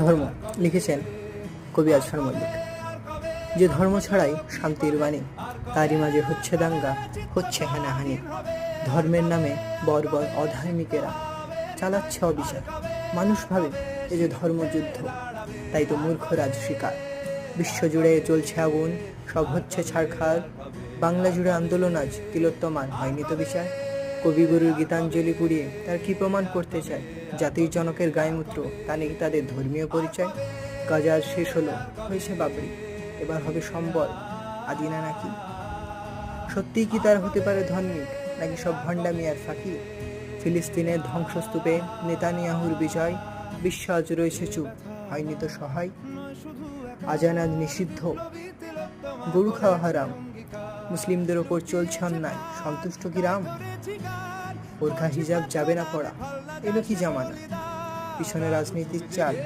ধর্ম, লিখেছেন কবি আজফর মল্লিক। যে ধর্ম ছাড়াই শান্তির বাণী, তারই মাঝে হচ্ছে দাঙ্গা, হচ্ছে হানাহানি। ধর্মের নামে বর্বর অধার্মিকেরা চালাচ্ছে অবিচার। মানুষ ভাবে এ যে ধর্মযুদ্ধ তাই তো মূর্খ রাজ শিকার। বিশ্বজুড়ে চলছে আগুন, সব হচ্ছে ছাড়খার। বাংলা জুড়ে আন্দোলন আজ তিলোত্তমান, হয়নি তো বিচার। কবিগুরুর গীতাঞ্জলি পুড়িয়ে তার কি প্রমাণ করতে চায়? জাতির জনকের গায়মূত্র, তা নেই তাদের ধর্মীয় পরিচয়? গাজার শেষ হলো, হয়েছে বাবরি, এবার হবে সম্বল, আদিনা নাকি? সত্যিই কি তার হতে পারে ধর্মিক নাকি সব ভণ্ডামি আর ফাঁকি? ফিলিস্তিনের ধ্বংসস্তূপে নেতানিয়াহুর বিজয়, বিশ্ব আজ রয়েছে চুপ, হয়নি তো সহায়? আজান আজ নিষিদ্ধ। গরু খাওয়া হারাম মুসলিমদের ওপর চলছে অন্যায়। সন্তুষ্ট কি রাম? ওরখা হিজাব যাবে না পড়া। এলো কি জামানা? পিছনে রাজনীতির চাল।